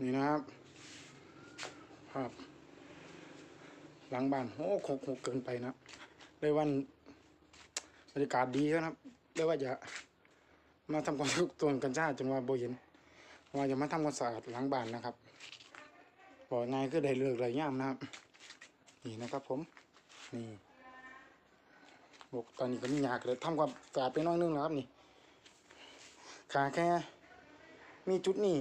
นี่นะครับครับหลังบ้านโอ้หกหกเกินไปนะเลยวันบรรยากาศดีครับเลยว่าจะมาทำความสะอาดตัวกันชาจนว่าโบเห็นว่าจะมาทำความสะอาดหลังบ้านนะครับบอกไงก็ได้เลือกอะไรย่ามนะครับ นี่นะครับผม นี่บอกตอนนี้ก็มียากเลยทำความสะอาดไปน้อยนึงแล้วครับนี่ขาแค่มีจุดนี้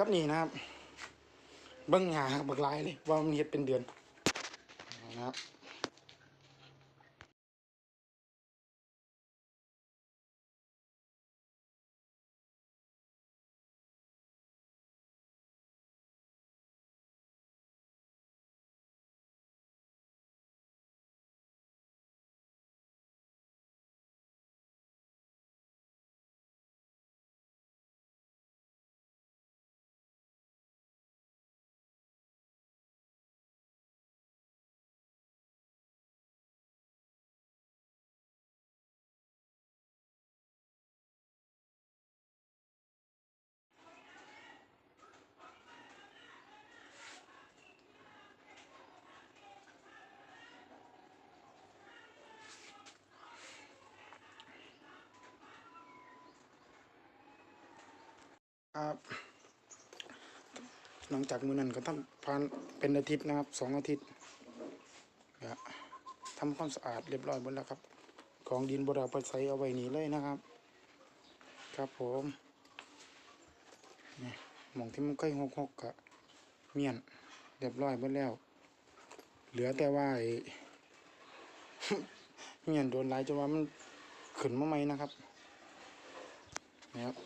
ครับนี่นะครับเบิ้งหาบักหลายเลยว่ามันเห็ดเป็นเดือนนะครับ หลังจากมือนั้นก็ทำผ่านเป็นอาทิตย์นะครับสองอาทิตย์ทำความสะอาดเรียบร้อยหมดแล้วครับ ของดินบไดเอาไปใส่เอาไว้นี่เลยนะครับ ครับผมนี่หมองที่มันใกล้หกหกกะเมียนเรียบร้อยหมดแล้ว เหลือแต่ว่าไอ้เมียนโดนหลายจนว่ามันขึ้นมาไหมนะครับนะครับ